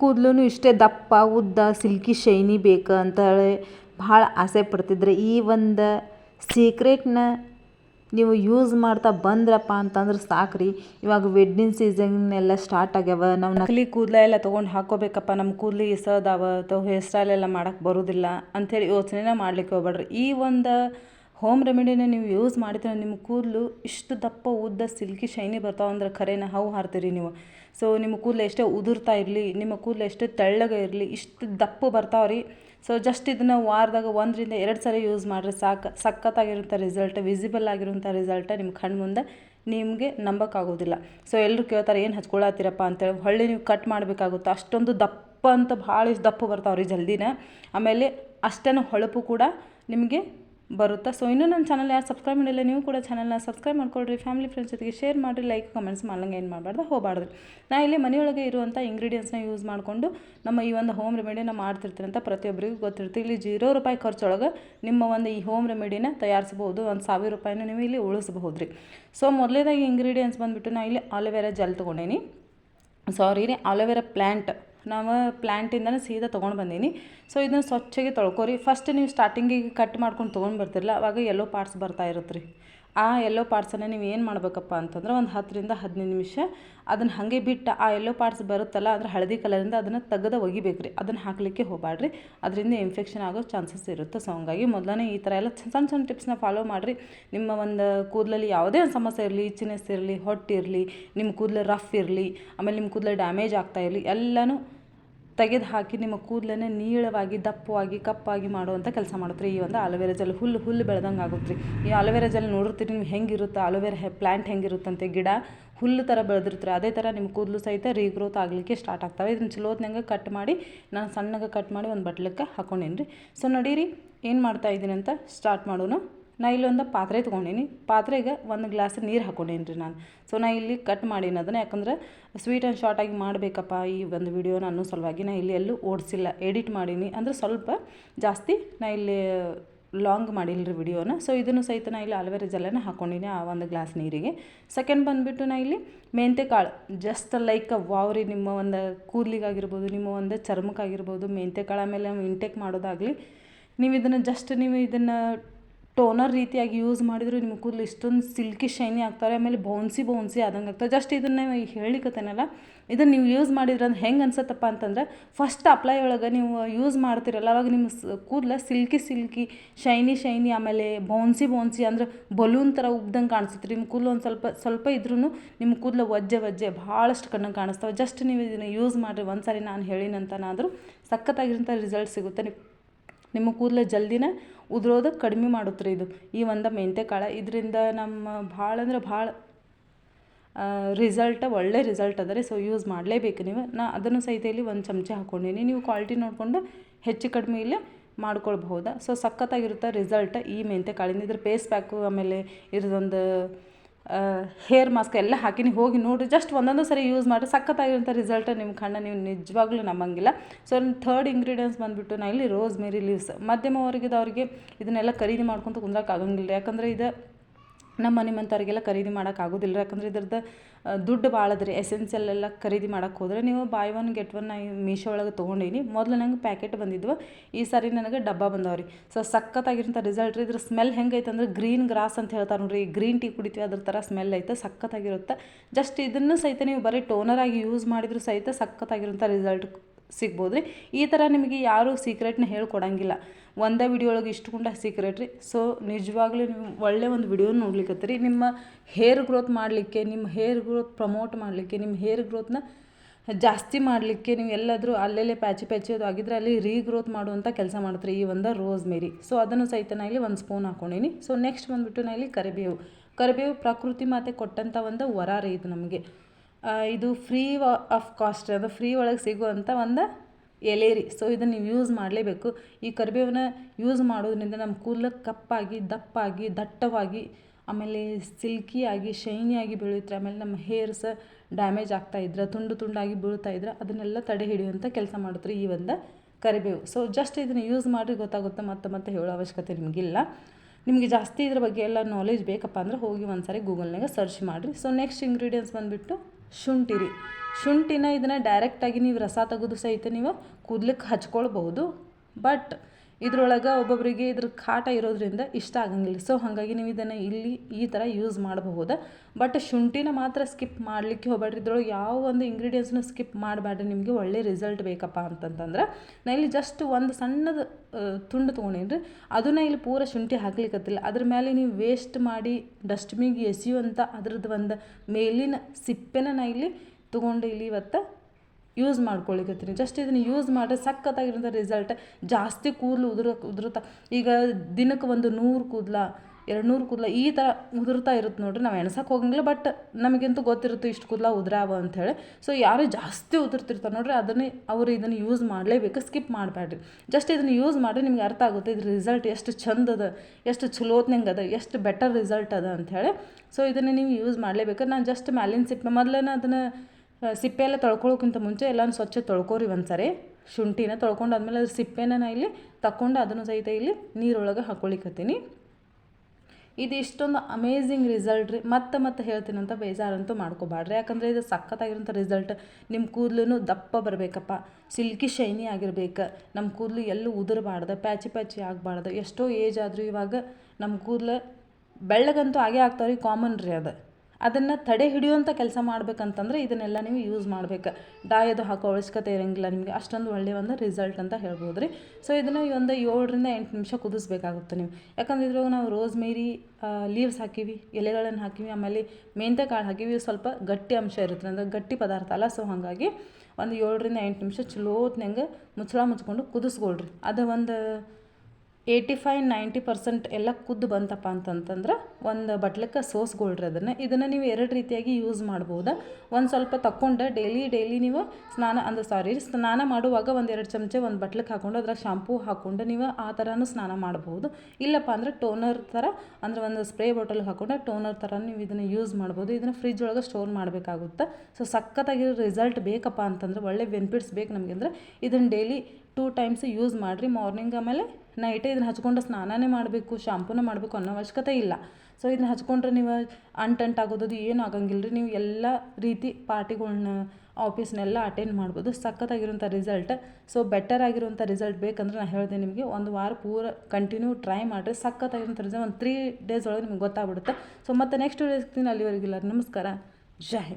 ಕೂದಲು ಇಷ್ಟೇ ದಪ್ಪ, ಉದ್ದ, ಸಿಲ್ಕಿ, ಶೈನಿ ಬೇಕು ಅಂತೇಳಿ ಭಾಳ ಆಸೆ ಪಡ್ತಿದ್ರೆ ಈ ಒಂದು ಸೀಕ್ರೆಟ್ನ ನೀವು ಯೂಸ್ ಮಾಡ್ತಾ ಬಂದ್ರಪ್ಪ ಅಂತಂದ್ರೆ ಸಾಕ್ರಿ. ಇವಾಗ ವೆಡ್ಡಿಂಗ್ ಸೀಸನ್ ಎಲ್ಲ ಸ್ಟಾರ್ಟ್ ಆಗ್ಯಾವ, ನಾವು ನಕಲಿ ಕೂದಲ ಎಲ್ಲ ತೊಗೊಂಡು ಹಾಕೋಬೇಕಪ್ಪ ನಮ್ಮ ಕೂದಲು ಇಸೋದಾವ ಅಥವಾ ಹೇರ್ ಸ್ಟೈಲ್ ಎಲ್ಲ ಮಾಡೋಕ್ಕೆ ಬರೋದಿಲ್ಲ ಅಂಥೇಳಿ ಯೋಚನೆನ ಮಾಡ್ಲಿಕ್ಕೆ ಹೋಗ್ಬೇಡ್ರಿ ಈ ಒಂದು ಹೋಮ್ ರೆಮಿಡಿನ ನೀವು ಯೂಸ್ ಮಾಡಿದ್ರೆ ನಿಮ್ಮ ಕೂದಲು ಇಷ್ಟು ದಪ್ಪ, ಉದ್ದ, ಸಿಲ್ಕಿ, ಶೈನಿ ಬರ್ತಾವಂದ್ರೆ ಖರೇನ ಹೌ ಹಾರ್ತೀರಿ ನೀವು. ಸೊ ನಿಮ್ಮ ಕೂದಲು ಎಷ್ಟೇ ಉದುರ್ತಾ ಇರಲಿ, ನಿಮ್ಮ ಕೂದಲು ಎಷ್ಟೇ ತೆಳ್ಳಗೆ ಇರಲಿ, ಇಷ್ಟು ದಪ್ಪ ಬರ್ತಾವೆ ರೀ. ಸೊ ಜಸ್ಟ್ ಇದನ್ನು ವಾರದಾಗ ಒಂದರಿಂದ ಎರಡು ಸರಿ ಯೂಸ್ ಮಾಡಿರಿ ಸಾಕು ಸಖತ್ತಾಗಿರುವಂಥ ರಿಸಲ್ಟ್ ವಿಸಿಬಲ್ ಆಗಿರುವಂಥ ರಿಸಲ್ಟ್ ನಿಮ್ಮ ಕಣ್ಣು ಮುಂದೆ ನಿಮಗೆ ನಂಬೋಕ್ಕಾಗೋದಿಲ್ಲ ಸೊ ಎಲ್ಲರೂ ಕೇಳ್ತಾರೆ, ಏನು ಹಚ್ಕೊಳತ್ತೀರಪ್ಪ ಅಂತೇಳಿ. ಹೊಳ್ಳಿ ನೀವು ಕಟ್ ಮಾಡಬೇಕಾಗುತ್ತೆ. ಅಷ್ಟೊಂದು ದಪ್ಪ ಅಂತ ಭಾಳ ದಪ್ಪ ಬರ್ತಾವ್ರಿ ಜಲ್ದಿನ. ಆಮೇಲೆ ಅಷ್ಟೇನು ಹೊಳಪು ಕೂಡ ನಿಮಗೆ ಬರುತ್ತೆ? ಸೊ ಇನ್ನೂ ನನ್ನ ಚಾನಲ್ ಯಾರು ಸಬ್ಸ್ಕ್ರೈಬ್ ಮಾಡಿಲ್ಲ, ನೀವು ಕೂಡ ಚಾನಲ್ನ ಸಬ್ಸ್ಕ್ರೈಬ್ ಮಾಡ್ಕೊಳ್ರಿ. ಫ್ಯಾಮಿಲಿ ಫ್ರೆಂಡ್ಸ್ ಜೊತೆಗೆ ಶೇರ್ ಮಾಡಿರಿ ಲೈಕ್ ಕಮೆಂಟ್ಸ್ ಮಾಡಲಂಗೆ ಏನು ಮಾಡಬಾರ್ದು, ಹೋಗಬಾರ್ದು. ನಾ ಇಲ್ಲಿ ಮನೆಯೊಳಗೆ ಇರುವಂಥ ಇಂಗ್ರೀಡಿಯೆಂಟ್ಸ್ನ ಯೂಸ್ ಮಾಡಿಕೊಂಡು ನಮ್ಮ ಈ ಒಂದು ಹೋಮ್ ರೆಮಿಡಿನ ಮಾಡ್ತಿರ್ತೀನಿ ಅಂತ ಪ್ರತಿಯೊಬ್ಬರಿಗೂ ಗೊತ್ತಿರುತ್ತೆ. ಇಲ್ಲಿ ಜೀರೋ ರೂಪಾಯಿ ಖರ್ಚೊಳಗೆ ನಿಮ್ಮ ಒಂದು ಈ ಹೋಮ್ ರೆಮಿಡಿನ ತಯಾರಿಸಬಹುದು. ಒಂದು ಸಾವಿರ ರೂಪಾಯಿನ ನೀವು ಇಲ್ಲಿ ಉಳಿಸಬಹುದು ರೀ ಸೊ ಮೊದಲೇದಾಗಿ ಇಂಗ್ರೀಡಿಯೆಂಟ್ಸ್ ಬಂದುಬಿಟ್ಟು ನಾ ಇಲ್ಲಿ ಆಲೋವೆರಾ ಜೆಲ್ ತೊಗೊಂಡೇನಿ. ಸಾರಿ ರೀ ಆಲೋವೆರಾ ಪ್ಲ್ಯಾಂಟ್ ನಾವು ಪ್ಲ್ಯಾಂಟಿಂದನೇ ಸೀದಾ ತೊಗೊಂಡು ಬಂದೀನಿ. ಸೊ ಇದನ್ನು ಸ್ವಚ್ಛಗೆ ತೊಳ್ಕೊರಿ. ಫಸ್ಟ್ ನೀವು ಸ್ಟಾರ್ಟಿಂಗಿಗೆ ಕಟ್ ಮಾಡ್ಕೊಂಡು ತೊಗೊಂಡು ಬರ್ತಿರಲ್ಲ ಅವಾಗ ಎಲ್ಲೋ ಪಾರ್ಟ್ಸ್ ಬರ್ತಾ ಇರುತ್ತೆ ರೀ ಆ ಎಲ್ಲೋ ಪಾರ್ಟ್ಸನ್ನು ನೀವು ಏನು ಮಾಡಬೇಕಪ್ಪ ಅಂತಂದ್ರೆ ಒಂದು ಹತ್ತರಿಂದ ಹದಿನೈದು ನಿಮಿಷ ಅದನ್ನು ಹಾಗೆ ಬಿಟ್ಟು, ಆ ಎಲ್ಲೋ ಪಾರ್ಟ್ಸ್ ಬರುತ್ತಲ್ಲ ಅದರ ಹಳದಿ ಕಲರಿಂದ ಅದನ್ನು ತೆಗೆದು ಒಗಿಬೇಕು ರೀ ಅದನ್ನು ಹಾಕಲಿಕ್ಕೆ ಹೋಗಬೇಡ್ರಿ ಅದರಿಂದ ಇನ್ಫೆಕ್ಷನ್ ಆಗೋ ಚಾನ್ಸಸ್ ಇರುತ್ತೆ. ಸೊ ಹಂಗಾಗಿ ಮೊದಲನೇ ಈ ಥರ ಎಲ್ಲ ಸಣ್ಣ ಸಣ್ಣ ಟಿಪ್ಸ್ನ ಫಾಲೋ ಮಾಡಿರಿ. ನಿಮ್ಮ ಒಂದು ಕೂದಲಲ್ಲಿ ಯಾವುದೇ ಒಂದು ಸಮಸ್ಯೆ ಇರಲಿ ಇಚ್ಚಿನೆಸ್ ಇರಲಿ ಹೊಟ್ಟಿರಲಿ ನಿಮ್ಮ ಕೂದಲು ರಫ್ ಇರಲಿ, ಆಮೇಲೆ ನಿಮ್ಮ ಕೂದಲು ಡ್ಯಾಮೇಜ್ ಆಗ್ತಾ ಇರಲಿ, ಎಲ್ಲನೂ ತೆಗೆದು ಹಾಕಿ ನಿಮ್ಮ ಕೂದಲನ್ನೇ ನೀಳವಾಗಿ, ದಪ್ಪವಾಗಿ, ಕಪ್ಪಾಗಿ ಮಾಡುವಂಥ ಕೆಲಸ ಮಾಡುತ್ತೆ ಈ ಒಂದು ಅಲೋವೆರಾ ಜೆಲ್ ಹುಲ್ಲು ಹುಲ್ಲು ಬೆಳೆದಂಗೆ ಆಗುತ್ತೆ ರೀ ಈ ಅಲೋವೆರಾ ಜೆಲ್ ನೋಡಿರ್ತೀರಿ ನೀವು ಹೆಂಗಿರುತ್ತೆ? ಅಲೋವೆರಾ ಹೆ ಪ್ಲ್ಯಾಂಟ್ ಹೆಂಗಿರುತ್ತಂತೆ? ಗಿಡ ಹುಲ್ಲು ಥರ ಬೆಳೆದಿರ್ತಾರೆ. ಅದೇ ಥರ ನಿಮ್ಮ ಕೂದಲು ಸಹಿತ ರೀಗ್ರೋತ್ ಆಗಲಿಕ್ಕೆ ಸ್ಟಾರ್ಟ್ ಆಗ್ತವೆ. ಇದನ್ನು ಚಲೋತ್ನಂಗೆ ಕಟ್ ಮಾಡಿ, ನಾನು ಸಣ್ಣಗೆ ಕಟ್ ಮಾಡಿ ಒಂದು ಬಟ್ಲಕ್ಕೆ ಹಾಕೊಂಡೇನಿ ರೀ ಸೊ ನಡೀರಿ, ಏನು ಮಾಡ್ತಾ ಇದ್ದೀನಿ ಅಂತ ಸ್ಟಾರ್ಟ್ ಮಾಡೋಣ. ನಾ ಇಲ್ಲೊಂದು ಪಾತ್ರೆ ತೊಗೊಂಡೀನಿ. ಪಾತ್ರೆಗೆ ಒಂದು ಗ್ಲಾಸ್ ನೀರು ಹಾಕೊಂಡೇನಿ ರೀ ನಾನು. ಸೊ ನಾ ಇಲ್ಲಿ ಕಟ್ ಮಾಡೀನಿ ಅದನ್ನು. ಯಾಕಂದ್ರೆ ಸ್ವೀಟ್ ಆ್ಯಂಡ್ ಶಾರ್ಟಾಗಿ ಮಾಡಬೇಕಪ್ಪ ಈ ಒಂದು ವಿಡಿಯೋ ನಾನು ಸಲುವಾಗಿ. ನಾ ಇಲ್ಲಿ ಎಲ್ಲೂ ಓಡಿಸಿಲ್ಲ. ಎಡಿಟ್ ಮಾಡೀನಿ. ಅಂದರೆ ಸ್ವಲ್ಪ ಜಾಸ್ತಿ ನಾ ಇಲ್ಲಿ ಲಾಂಗ್ ಮಾಡಿಲ್ಲ ರೀ ವಿಡಿಯೋನ ಸೊ ಇದನ್ನು ಸಹಿತ ನಾ ಇಲ್ಲಿ ಅಲೋವೆರಾ ಜೆಲ್ಲನ್ನು ಹಾಕ್ಕೊಂಡಿನಿ ಆ ಒಂದು ಗ್ಲಾಸ್ ನೀರಿಗೆ. ಸೆಕೆಂಡ್ ಬಂದುಬಿಟ್ಟು ನಾ ಇಲ್ಲಿ ಮೆಂತೆ ಕಾಳು ಜಸ್ಟ್ ಲೈಕ್ ವಾವ್ರಿ ನಿಮ್ಮ ಒಂದು ಕೂದಲಿಗಾಗಿರ್ಬೋದು, ನಿಮ್ಮ ಒಂದು ಚರ್ಮಕ್ಕಾಗಿರ್ಬೋದು ಮೆಂತೆ ಕಾಳು ಆಮೇಲೆ ಇಂಟೇಕ್ ಮಾಡೋದಾಗಲಿ, ನೀವು ಇದನ್ನು ಜಸ್ಟ್ ನೀವು ಇದನ್ನು ಟೋನರ್ ರೀತಿಯಾಗಿ ಯೂಸ್ ಮಾಡಿದರೂ, ನಿಮ್ಮ ಕೂದಲು ಇಷ್ಟೊಂದು ಸಿಲ್ಕಿ, ಶೈನಿ ಆಗ್ತಾರೆ, ಆಮೇಲೆ ಬೌನ್ಸಿ ಬೌನ್ಸಿ ಆದಂಗೆ ಆಗ್ತವೆ ಜಸ್ಟ್ ಇದನ್ನೇ ಹೇಳಿಕತ್ತೇನಲ್ಲ ಇದನ್ನು ನೀವು ಯೂಸ್ ಮಾಡಿದ್ರೆ ಅಂದ್ರೆ ಹೆಂಗೆ ಅನ್ಸತ್ತಪ್ಪ ಅಂತಂದ್ರೆ ಫಸ್ಟ್ ಅಪ್ಲೈ ಒಳಗೆ ನೀವು ಯೂಸ್ ಮಾಡ್ತಿರಲ್ಲ, ಅವಾಗ ನಿಮ್ಮ ಕೂದಲ ಸಿಲ್ಕಿ ಸಿಲ್ಕಿ, ಶೈನಿ ಶೈನಿ, ಆಮೇಲೆ ಬೌನ್ಸಿ ಬೌನ್ಸಿ ಅಂದ್ರೆ ಬಲೂನ್ ಥರ ಉಬ್ದಂಗೆ ಕಾಣಿಸುತ್ತೆ. ನಿಮ್ಮ ಕೂದಲು ಒಂದು ಸ್ವಲ್ಪ ಸ್ವಲ್ಪ ಇದ್ರೂ ನಿಮ್ಮ ಕೂದಲು ವಜ್ಜೆ ವಜ್ಜೆ ಭಾಳಷ್ಟು ಕಣ್ಣು ಕಾಣಿಸ್ತವೆ. ಜಸ್ಟ್ ನೀವು ಇದನ್ನು ಯೂಸ್ ಮಾಡಿರಿ. ಒಂದು ಸಾರಿ ನಾನು ಹೇಳಿನಂತನಾದರೂ ಸಖತ್ತಾಗಿರೋಂಥ ರಿಸಲ್ಟ್ ಸಿಗುತ್ತೆ. ನೀವು ನಿಮ್ಮ ಕೂದಲು ಜಲ್ದಿನ ಉದುರೋದಕ್ಕೆ ಕಡಿಮೆ ಮಾಡುತ್ತೆ ರೀ ಇದು. ಈ ಒಂದು ಮೆಂತೆ ಕಾಳು. ಇದರಿಂದ ನಮ್ಮ ಭಾಳ ಅಂದ್ರೆ ಭಾಳ ರಿಸಲ್ಟ್ ಒಳ್ಳೆ ರಿಸಲ್ಟ್ ಅದ ರೀ. ಸೊ ಯೂಸ್ ಮಾಡಲೇಬೇಕು ನೀವು. ನಾ ಅದನ್ನು ಸಹಿತ ಇಲ್ಲಿ ಒಂದು ಚಮಚ ಹಾಕ್ಕೊಂಡೀನಿ ನೀವು ಕ್ವಾಲಿಟಿ ನೋಡಿಕೊಂಡು ಹೆಚ್ಚು ಕಡಿಮೆ ಇಲ್ಲಿ ಮಾಡ್ಕೊಳ್ಬಹುದಾ. ಸೊ ಸಖತ್ತಾಗಿರುತ್ತೆ ರಿಸಲ್ಟ್ ಈ ಮೆಂತೆ ಕಾಳಿಂದ. ಇದ್ರ ಪೇಸ್ ಪ್ಯಾಕು ಆಮೇಲೆ ಇದ್ರದೊಂದು ಹೇರ್ ಮಾಸ್ಕ್ ಎಲ್ಲ ಹಾಕಿನಿ, ಹೋಗಿ ನೋಡಿರಿ ಜಸ್ಟ್ ಒಂದೊಂದು ಸರಿ ಯೂಸ್ ಮಾಡಿ ಸಖತ್ತಾಗಿರೋಂಥ ರಿಸಲ್ಟ್ ನಿಮ್ಮ ಕಣ್ಣ ನೀವು ನಿಜವಾಗ್ಲೂ ನಂಬಂಗಿಲ್ಲ. ಸೊ ಥರ್ಡ್ ಇಂಗ್ರೀಡಿಯೆಂಟ್ಸ್ ಬಂದುಬಿಟ್ಟು ನಾ ಇಲ್ಲಿ ರೋಸ್ ಮೇರಿ ಲೀವ್ಸ್ ಮಧ್ಯಮ ವರ್ಗದವ್ರಿಗೆ ಇದನ್ನೆಲ್ಲ ಖರೀದಿ ಮಾಡ್ಕೊಂತ ಕುಂದ್ರಕ್ಕೆ ಆಗಂಗಿಲ್ಲ. ಯಾಕಂದರೆ ಇದು ನಮ್ಮ ಮನೆ ಮನೆಮಂತವ್ರಿಗೆಲ್ಲ ಖರೀದಿ ಮಾಡೋಕೆ ಆಗೋದಿಲ್ಲ ಯಾಕಂದ್ರೆ ಇದ್ರದ್ದು ದುಡ್ಡು ಭಾಳ ಅದ್ರಿ ರೀ ಎಸೆನ್ಸಿಯಲ್ ಎಲ್ಲ ಖರೀದಿ ಮಾಡೋಕ್ಕೆ ಹೋದರೆ ನೀವು ಬಾಯ್ ಒನ್ ಗೆಟ್ ಒನ್ ನಾ ಮೀಶೋ ಒಳಗೆ ತೊಗೊಂಡೀನಿ. ಮೊದಲು ನಂಗೆ ಪ್ಯಾಕೆಟ್ ಬಂದಿದ್ವು. ಈ ಸಾರಿ ನನಗೆ ಡಬ್ಬ ಬಂದವ್ರಿ. ಸೊ ಸಖತ್ತಾಗಿರೋಂಥ ರಿಸಲ್ಟ್ ರೀ. ಇದ್ರ ಸ್ಮೆಲ್ ಹೆಂಗೈತೆ ಅಂದ್ರೆ ಗ್ರೀನ್ ಗ್ರಾಸ್ ಅಂತ ಹೇಳ್ತಾರೆ ನೋಡ್ರಿ. ಗ್ರೀನ್ ಟೀ ಕುಡಿತೀವಿ, ಅದ್ರ ಥರ ಸ್ಮೆಲ್ ಐತೆ ಸಖತ್ತಾಗಿರುತ್ತೆ ಜಸ್ಟ್ ಇದನ್ನು ಸಹಿತ ನೀವು ಬರೀ ಆಗಿ ಯೂಸ್ ಮಾಡಿದ್ರು ಸಹಿತ ಸಖತ್ತಾಗಿರೋಂಥ ರಿಸಲ್ಟ್ ಸಿಗ್ಬೋದು ರೀ ಈ ಥರ ನಿಮಗೆ ಯಾರೂ ಸೀಕ್ರೆಟ್ನ ಹೇಳ್ಕೊಡಂಗಿಲ್ಲ. ಒಂದೇ ವಿಡಿಯೋ ಒಳಗೆ ಇಷ್ಟು ಸೀಕ್ರೆಟ್ ರೀ. ಸೊ ನಿಜವಾಗ್ಲೂ ನೀವು ಒಳ್ಳೆ ಒಂದು ವಿಡಿಯೋ ನೋಡ್ಲಿಕ್ಕೆ ನಿಮ್ಮ ಹೇರ್ ಗ್ರೋತ್ ಮಾಡಲಿಕ್ಕೆ, ನಿಮ್ಮ ಹೇರ್ ಗ್ರೋತ್ ಪ್ರಮೋಟ್ ಮಾಡಲಿಕ್ಕೆ, ನಿಮ್ಮ ಹೇರ್ ಗ್ರೋತ್ನ ಜಾಸ್ತಿ ಮಾಡಲಿಕ್ಕೆ ನೀವು ಎಲ್ಲಾದರೂ ಅಲ್ಲೆಲ್ಲೇ ಪ್ಯಾಚಿ ಪ್ಯಾಚಿ ಅದು ಆಗಿದ್ರೆ ಅಲ್ಲಿ ರೀಗ್ರೋತ್ ಮಾಡುವಂಥ ಕೆಲಸ ಮಾಡ್ತಾರೆ ಈ ಒಂದು ರೋಸ್ ಮೇರಿ ಸೊ ಅದನ್ನು ಸಹಿತ ನಾ ಇಲ್ಲಿ ಒಂದು ಸ್ಪೂನ್ ಹಾಕ್ಕೊಂಡೀನಿ ಸೊ ನೆಕ್ಸ್ಟ್ ಬಂದುಬಿಟ್ಟು ನಾ ಇಲ್ಲಿ ಕರಿಬೇವು. ಕರಿಬೇವು ಪ್ರಕೃತಿ ಮಾತೆ ಕೊಟ್ಟಂಥ ಒಂದು ವರ ರೀ ಇದು ನಮಗೆ. ಇದು ಫ್ರೀ ಆಫ್ ಕಾಸ್ಟ್ ಅದು ಫ್ರೀ ಒಳಗೆ ಸಿಗುವಂಥ ಒಂದು ಎಲೆ ರೀ. ಸೊ ಇದನ್ನು ನೀವು ಯೂಸ್ ಮಾಡಲೇಬೇಕು. ಈ ಕರಿಬೇವನ್ನ ಯೂಸ್ ಮಾಡೋದ್ರಿಂದ ನಮ್ಮ ಕೂದಲು ಕಪ್ಪಾಗಿ, ದಪ್ಪಾಗಿ, ದಟ್ಟವಾಗಿ, ಆಮೇಲೆ ಸಿಲ್ಕಿಯಾಗಿ, ಶೈನಿಯಾಗಿ ಬೀಳುತ್ತೆ ಆಮೇಲೆ ನಮ್ಮ ಹೇರ್ಸ್ ಡ್ಯಾಮೇಜ್ ಆಗ್ತಾ ಇದ್ರೆ, ತುಂಡು ತುಂಡಾಗಿ ಬೀಳ್ತಾ ಇದ್ರೆ ಅದನ್ನೆಲ್ಲ ತಡೆ ಹಿಡಿಯುವಂಥ ಕೆಲಸ ಮಾಡುತ್ತೆ ಈ ಒಂದು ಕರಿಬೇವು. ಸೊ ಜಸ್ಟ್ ಇದನ್ನು ಯೂಸ್ ಮಾಡಿ ಗೊತ್ತಾಗುತ್ತೆ ಮತ್ತೆ ಮತ್ತೆ ಹೇಳೋ ಅವಶ್ಯಕತೆ ನಿಮಗಿಲ್ಲ. ನಿಮಗೆ ಜಾಸ್ತಿ ಇದ್ರ ಬಗ್ಗೆ ಎಲ್ಲ ನಾಲೆಜ್ ಬೇಕಪ್ಪ ಅಂದ್ರೆ ಹೋಗಿ ಒಂದು ಸಾರಿ ಗೂಗಲ್ನಾಗ ಸರ್ಚ್ ಮಾಡಿರಿ. ಸೊ ನೆಕ್ಸ್ಟ್ ಇಂಗ್ರೀಡಿಯೆಂಟ್ಸ್ ಬಂದುಬಿಟ್ಟು ಶುಂಠಿ ರೀ ಶುಂಠಿನ ಇದನ್ನು ಡೈರೆಕ್ಟಾಗಿ ನೀವು ರಸ ತೆಗೆದು ಸಹಿತ ನೀವು ಕೂದ್ಲಿಕ್ಕೆ ಹಚ್ಕೊಳ್ಬಹುದು. ಬಟ್ ಇದ್ರೊಳಗೆ ಒಬ್ಬೊಬ್ಬರಿಗೆ ಇದ್ರ ಕಾಟ ಇರೋದ್ರಿಂದ ಇಷ್ಟ ಆಗಂಗಿಲ್ಲ. ಸೊ ಹಾಗಾಗಿ ನೀವು ಇದನ್ನು ಇಲ್ಲಿ ಈ ಥರ ಯೂಸ್ ಮಾಡಬಹುದು. ಬಟ್ ಶುಂಠಿನ ಮಾತ್ರ ಸ್ಕಿಪ್ ಮಾಡಲಿಕ್ಕೆ ಹೋಗಬೇಡ್ರಿ. ಇದ್ರೊಳಗೆ ಯಾವ ಒಂದು ಇಂಗ್ರೀಡಿಯೆಂಟ್ಸ್ನ ಸ್ಕಿಪ್ ಮಾಡಬೇಡ್ರಿ. ನಿಮಗೆ ಒಳ್ಳೆ ರಿಸಲ್ಟ್ ಬೇಕಪ್ಪ ಅಂತಂತಂದ್ರೆ, ನಾ ಇಲ್ಲಿ ಜಸ್ಟ್ ಒಂದು ಸಣ್ಣದ ತುಂಡು ತೊಗೊಂಡೇನ್ರಿ. ಅದನ್ನು ಇಲ್ಲಿ ಪೂರ ಶುಂಠಿ ಹಾಕ್ಲಿಕ್ಕತ್ತಿಲ್ಲ ಅದ್ರ ಮೇಲೆ ನೀವು ವೇಸ್ಟ್ ಮಾಡಿ ಡಸ್ಟ್ಬಿನ್ಗೆ ಎಸೆಯುವಂಥ ಅದ್ರದ್ದು ಒಂದು ಮೇಲಿನ ಸಿಪ್ಪೆನ ನಾ ಇಲ್ಲಿ ತೊಗೊಂಡು ಇಲ್ಲಿ ಇವತ್ತು ಯೂಸ್ ಮಾಡ್ಕೊಳಿಕತ್ತೀನಿ ಜಸ್ಟ್ ಇದನ್ನು ಯೂಸ್ ಮಾಡಿದ್ರೆ ಸಖತ್ತಾಗಿರೋಂಥ ರಿಸಲ್ಟ್ ಜಾಸ್ತಿ ಕೂದಲು ಉದುರ, ಉದುರುತ್ತಾ. ಈಗ ದಿನಕ್ಕೆ ಒಂದು ನೂರು ಕೂದಲ ಎರಡು ನೂರು ಕೂದಲ ಈ ಥರ ಉದುರ್ತಾ ಇರುತ್ತೆ ನೋಡ್ರಿ. ನಾವು ಎಣ್ಸಕ್ಕೆ ಹೋಗಂಗಿಲ್ಲ ಬಟ್ ನಮಗಂತೂ ಗೊತ್ತಿರುತ್ತೆ ಇಷ್ಟು ಕೂದಲ ಉದುರಾವ ಅಂಥೇಳಿ ಸೊ ಯಾರು ಜಾಸ್ತಿ ಉದುರ್ತಿರ್ತಾರೆ ನೋಡ್ರಿ, ಅದನ್ನೇ ಅವರು ಇದನ್ನು ಯೂಸ್ ಮಾಡಲೇಬೇಕು. ಸ್ಕಿಪ್ ಮಾಡಬೇಡ್ರಿ ಜಸ್ಟ್ ಇದನ್ನು ಯೂಸ್ ಮಾಡಿ ನಿಮ್ಗೆ ಅರ್ಥ ಆಗುತ್ತೆ, ಇದ್ರ ರಿಸಲ್ಟ್ ಎಷ್ಟು ಚಂದ ಅದ ಎಷ್ಟು ಚಲೋತ್ನಂಗೆ ಅದ, ಎಷ್ಟು ಬೆಟರ್ ರಿಸಲ್ಟ್ ಅದ ಅಂಥೇಳಿ ಸೊ ಇದನ್ನು ನೀವು ಯೂಸ್ ಮಾಡಲೇಬೇಕು. ನಾನು ಜಸ್ಟ್ ಮ್ಯಾಲಿನ ಸಿಪ್ಪೆ ಮೊದಲೇ ಅದನ್ನು ಸಿಪ್ಪೆ ಎಲ್ಲ ತೊಳ್ಕೊಳ್ಳೋಕ್ಕಿಂತ ಮುಂಚೆ ಎಲ್ಲನೂ ಸ್ವಚ್ಛ ತೊಳ್ಕೊರಿ ಒಂದು ಸರಿ ಶುಂಠಿನ ತೊಳ್ಕೊಂಡಾದ್ಮೇಲೆ ಅದ್ರ ಸಿಪ್ಪೆನ ನಾ ಇಲ್ಲಿ ತಕ್ಕೊಂಡು ಅದನ್ನು ಸಹಿತ ಇಲ್ಲಿ ನೀರೊಳಗೆ ಹಾಕ್ಕೊಳಿಕತ್ತೀನಿ. ಇದು ಇಷ್ಟೊಂದು ಅಮೇಝಿಂಗ್ ರಿಸಲ್ಟ್ ರೀ. ಮತ್ತೆ ಮತ್ತೆ ಹೇಳ್ತೀನಂತ ಬೇಜಾರಂತೂ ಮಾಡ್ಕೋಬಾಡ್ರಿ ಯಾಕಂದರೆ ಇದು ಸಖತ್ತಾಗಿರೋಂಥ ರಿಸಲ್ಟ್ ನಿಮ್ಮ ಕೂದಲು ದಪ್ಪ ಬರಬೇಕಪ್ಪ. ಸಿಲ್ಕಿ ಶೈನಿ ಆಗಿರ್ಬೇಕು. ನಮ್ಮ ಕೂದಲು ಎಲ್ಲೂ ಉದುರಬಾರ್ದು, ಪ್ಯಾಚಿ ಪ್ಯಾಚಿ ಆಗಬಾರ್ದು. ಎಷ್ಟೋ ಏಜ್ ಆದರೂ ಇವಾಗ ನಮ್ಮ ಕೂದಲು ಬೆಳ್ಳಗಂತೂ ಆಗೇ ಆಗ್ತಾವ್ರಿ ಕಾಮನ್ ರೀ ಅದು. ಅದನ್ನು ತಡೆ ಹಿಡಿಯುವಂಥ ಕೆಲಸ ಮಾಡ್ಬೇಕಂತಂದ್ರೆ ಇದನ್ನೆಲ್ಲ ನೀವು ಯೂಸ್ ಮಾಡ್ಬೇಕು. ಡಾಯದು ಹಾಕೋ ಅವಶ್ಯಕತೆ ಇರೋಂಗಿಲ್ಲ ನಿಮಗೆ. ಅಷ್ಟೊಂದು ಒಳ್ಳೆಯ ಒಂದು ರಿಸಲ್ಟ್ ಅಂತ ಹೇಳ್ಬೋದು ರೀ ಸೊ ಇದನ್ನು ಒಂದು ಏಳರಿಂದ ಎಂಟು ನಿಮಿಷ ಕುದಿಸ್ಬೇಕಾಗುತ್ತೆ ನೀವು. ಯಾಕಂದ್ರೆ ಇದ್ರೊಳಗೆ ನಾವು ರೋಸ್ ಮೇರಿ ಲೀವ್ಸ್ ಹಾಕೀವಿ, ಎಲೆಗಳನ್ನು ಹಾಕೀವಿ, ಆಮೇಲೆ ಮೆಂತ್ಯ ಕಾಳು ಹಾಕೀವಿ ಸ್ವಲ್ಪ ಗಟ್ಟಿ ಅಂಶ ಇರುತ್ತೆ. ಅಂದ್ರೆ ಗಟ್ಟಿ ಪದಾರ್ಥ ಅಲ್ಲ. ಸೊ ಹಾಗಾಗಿ ಒಂದು ಏಳರಿಂದ ಎಂಟು ನಿಮಿಷ ಚಲೋತ್ನಂಗೆ ಮುಚ್ಚಳ ಮುಚ್ಕೊಂಡು ಕುದಿಸ್ಕೊಳ್ರಿ. ಅದು ಒಂದು ಏಯ್ಟಿ ಫೈವ್ ನೈಂಟಿ ಪರ್ಸೆಂಟ್ ಎಲ್ಲ ಕುದ್ದು ಬಂತಪ್ಪ ಅಂತಂತಂದ್ರೆ ಒಂದು ಬಟ್ಲಕ್ಕೆ ಸೋಸ್ಗೊಳ್ರಿ ಅದನ್ನು. ಇದನ್ನು ನೀವು ಎರಡು ರೀತಿಯಾಗಿ ಯೂಸ್ ಮಾಡ್ಬೋದು. ಒಂದು ಸ್ವಲ್ಪ ತಕ್ಕೊಂಡು ಡೈಲಿ ಡೈಲಿ ನೀವು ಸ್ನಾನ, ಅಂದ್ರೆ ಸಾರಿ ಸ್ನಾನ ಮಾಡುವಾಗ ಒಂದು ಎರಡು ಚಮಚ ಒಂದು ಬಟ್ಲಕ್ಕೆ ಹಾಕ್ಕೊಂಡು ಅದ್ರಾಗ ಶಾಂಪೂ ಹಾಕ್ಕೊಂಡು ನೀವು ಆ ಥರನೂ ಸ್ನಾನ ಮಾಡ್ಬೋದು. ಇಲ್ಲಪ್ಪ ಅಂದರೆ ಟೋನರ್ ಥರ ಅಂದರೆ ಒಂದು ಸ್ಪ್ರೇ ಬಾಟಲ್ ಹಾಕ್ಕೊಂಡು ಟೋನರ್ ಥರ ನೀವು ಇದನ್ನು ಯೂಸ್ ಮಾಡ್ಬೋದು. ಇದನ್ನು ಫ್ರಿಜ್ ಒಳಗೆ ಸ್ಟೋರ್ ಮಾಡಬೇಕಾಗುತ್ತೆ. ಸೊ ಸಖತ್ತಾಗಿರೋ ರಿಸಲ್ಟ್ ಬೇಕಪ್ಪ ಅಂತಂದ್ರೆ ಒಳ್ಳೆ ಬೆನಿಫಿಟ್ಸ್ ಬೇಕು ನಮಗೆ. ಅಂದರೆ ಇದನ್ನು ಡೈಲಿ ಟೂ ಟೈಮ್ಸ್ ಯೂಸ್ ಮಾಡಿರಿ. ಮಾರ್ನಿಂಗ್ ಆಮೇಲೆ ನೈಟೇ ಇದನ್ನ ಹಚ್ಕೊಂಡು ಸ್ನಾನನೇ ಮಾಡಬೇಕು ಶಾಂಪೂನೇ ಮಾಡಬೇಕು ಅನ್ನೋ ಅವಶ್ಯಕತೆ ಇಲ್ಲ. ಸೊ ಇದನ್ನ ಹಚ್ಕೊಂಡ್ರೆ ನೀವು ಅಂಟಂಟ್ ಆಗೋದು ಏನು ಆಗಂಗಿಲ್ಲ ರೀ ನೀವು ಎಲ್ಲ ರೀತಿ ಪಾರ್ಟಿಗಳ್ನ ಆಫೀಸ್ನೆಲ್ಲ ಅಟೆಂಡ್ ಮಾಡ್ಬೋದು. ಸಖತ್ತಾಗಿರುವಂಥ ರಿಸಲ್ಟ್ ಸೊ ಬೆಟರ್ ಆಗಿರುವಂಥ ರಿಸಲ್ಟ್ ಬೇಕಂದ್ರೆ ನಾನು ಹೇಳಿದೆ ನಿಮಗೆ ಒಂದು ವಾರ ಪೂರ ಕಂಟಿನ್ಯೂ ಟ್ರೈ ಮಾಡಿರಿ. ಸಖತ್ತಾಗಿರೋಂಥ ರಿಸಲ್ಟ್ ಒಂದು ತ್ರೀ ಡೇಸ್ ಒಳಗೆ ನಿಮ್ಗೆ ಗೊತ್ತಾಗ್ಬಿಡುತ್ತೆ. ಸೊ ಮತ್ತೆ ನೆಕ್ಸ್ಟ್ ಡೇಸ್ ಸಿಗ್ತೀನಿ ಅಲ್ಲಿವರೆಗಿಲ್ಲ. ನಮಸ್ಕಾರ. ಜೈ